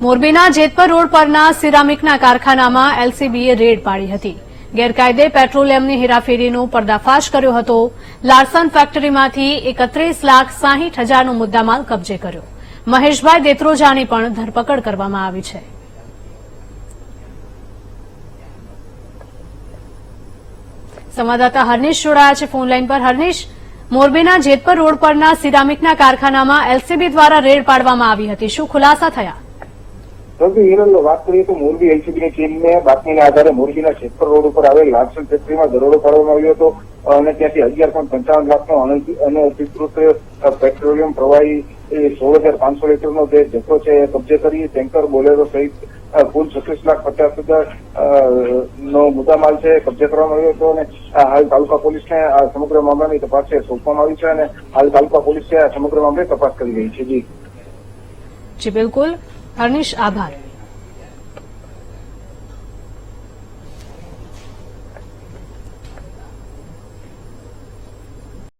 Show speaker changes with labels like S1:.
S1: મોરબીના જેતપર રોડ પરના સિરામિકના કારખાનામાં એલસીબીએ રેડ પાડી હતી. ગેરકાયદે પેટ્રોલિયમની હેરાફેરીનો પર્દાફાશ કર્યો હતો. લાર્સન ફેક્ટરીમાંથી એકત્રીસ લાખ સાહીઠ હજારનો મુદ્દામાલ કબજે કર્યો. મહેશભાઈ દેત્રોજાની પણ ધરપકડ કરવામાં આવી છે. સંવાદદાતા હર્નિશ જોડાયા છે ફોનલાઈન પર. હર્નિશ, મોરબીના જેતપર રોડ પરના સિરામિકના કારખાનામાં એલસીબી દ્વારા રેડ પાડવામાં આવી હતી. શું ખુલાસા થયા?
S2: પરંતુ હિરલ વાત કરીએ તો મોરબી એલસીબીની ટીમને બાતમીના આધારે મોરબીના જેતપર રોડ ઉપર આવેલ લાલસન ફેક્ટરીમાં દરોડો પાડવામાં આવ્યો હતો. અને ત્યાંથી અગિયાર પોઈન્ટ પંચાવન લાખનો અનધિકૃત પેટ્રોલિયમ પ્રવાહી સોળ હજાર પાંચસો લીટરનો જે જથ્થો છે એ કબજે કરી ટેન્કર, બોલેરો સહિત કુલ છત્રીસ લાખ પચાસ હજાર નો મુદ્દામાલ છે કબજે કરવામાં આવ્યો હતો. અને હાલ તાલુકા પોલીસને આ સમગ્ર મામલાની તપાસ છે સોંપવામાં આવી છે અને હાલ તાલુકા પોલીસ આ સમગ્ર મામલે તપાસ કરી રહી છે. જી.
S1: જી, બિલકુલ. હર્નિશ આભાર.